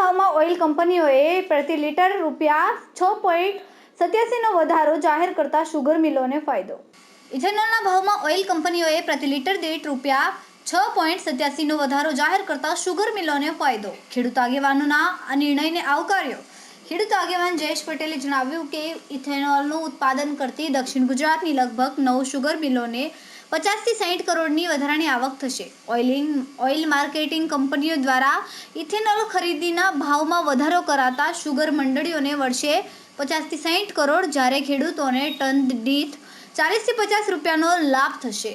ભાવમાં ઓઇલ કંપનીઓએ પ્રતિ લીટર રૂપિયા છ પોઈન્ટ સત્યાસીનો વધારો જાહેર કરતા શુગર મિલોને ફાયદો. ઇથેનોલના ભાવમાં ઓઇલ કંપનીઓએ પ્રતિ લીટર દીઠ રૂપિયા છ પોઈન્ટ સત્યાસીનો વધારો જાહેર કરતા શુગર મિલોને ફાયદો. ખેડૂત આગેવાનોના આ નિર્ણયને આવકાર્યો. ખેડૂત આગેવાન જયેશ પટેલે જણાવ્યું કે ઇથેનોલનું ઉત્પાદન કરતી દક્ષિણ ગુજરાતની લગભગ નવ શુગર મિલોને પચાસથી સાઠ કરોડની વધારાની આવક થશે. ઓઇલિંગ, ઓઇલ માર્કેટિંગ કંપનીઓ દ્વારા ઇથેનોલ ખરીદીના ભાવમાં વધારો કરાતા શુગર મંડળીઓને વર્ષે પચાસથી સાઠ કરોડ જ્યારે ખેડૂતોને ટન દીઠ ચાલીસથી પચાસ રૂપિયાનો લાભ થશે.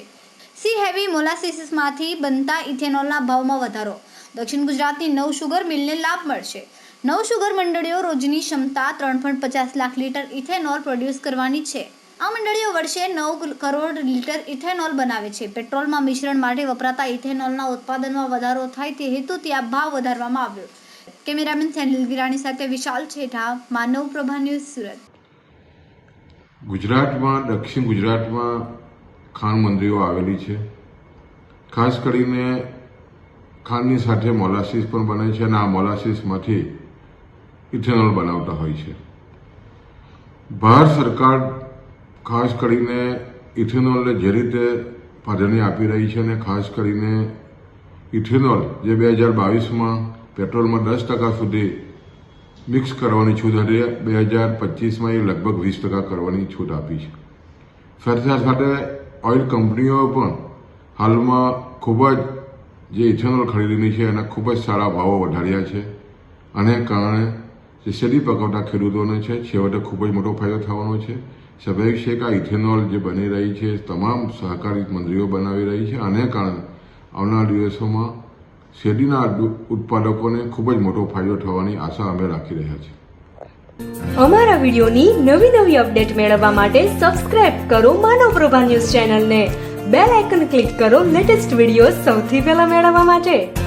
સી હેવી મોલાસિસમાંથી બનતા ઇથેનોલના ભાવમાં વધારો. દક્ષિણ ગુજરાતની નવ શુગર મિલને લાભ મળશે. નવ શુગર મંડળીઓ રોજની ક્ષમતા ત્રણ લાખ લીટર ઇથેનોલ પ્રોડ્યુસ કરવાની છે. આ મંડળીઓ વર્ષે નવ કરોડ લીટર ઇથેનોલ બનાવે છે. પેટ્રોલમાં મિશ્રણ માટે વપરાતા ઇથેનોલના ઉત્પાદનમાં વધારો થાય તે હેતુથી આ ભાવ વધારવામાં આવ્યો. કેમેરામેન સેનિલ ગિરાણી સાથે વિશાલ છેઠા, માનવ પ્રભા ન્યૂઝ સુરત. ગુજરાતમાં, દક્ષિણ ગુજરાતમાં ખાંડ મંદિરો આવેલી છે. ખાસ કરીને ખાંડની સાથે મોલાસીસ પણ બને છે અને આ મોલાસીસમાંથી ઇથેનોલ બનાવતા હોય છે. ભારત સરકાર ખાસ કરીને ઇથેનોલને જે રીતે પ્રાધાન્ય આપી રહી છે અને ખાસ કરીને ઇથેનોલ જે બે હજાર બાવીસમાં પેટ્રોલમાં દસ ટકા સુધી મિક્સ કરવાની છૂટ હતી બે હજાર પચીસમાં એ લગભગ વીસ ટકા કરવાની છૂટ આપી છે. સાથે સાથે ઓઇલ કંપનીઓ પણ હાલમાં ખૂબ જ જે ઇથેનોલ ખરીદીની છે એના ખૂબ જ સારા ભાવો વધાર્યા છે. અને કારણે જે શેરડી પકવતા ખેડૂતોને છે, છેવટે ખૂબ જ મોટો ફાયદો થવાનો છે. સ્વાભાવિક છે આ ઇથેનોલ જે બની રહી છે, તમામ સહકારી મંડળીઓ બનાવી રહી છે. આને કારણે આવનાર દિવસોમાં શેરડીના ઉત્પાદકોને ખૂબ જ મોટો ફાયદો થવાની આશા અમે રાખી રહ્યા છીએ. અમારા વિડિયોની નવી નવી અપડેટ મેળવવા માટે સબસ્ક્રાઇબ કરો માનવ પ્રભા ન્યૂઝ ચેનલને. બેલ આઇકન ક્લિક કરો લેટેસ્ટ વીડિયો સૌથી પહેલા મેળવવા માટે.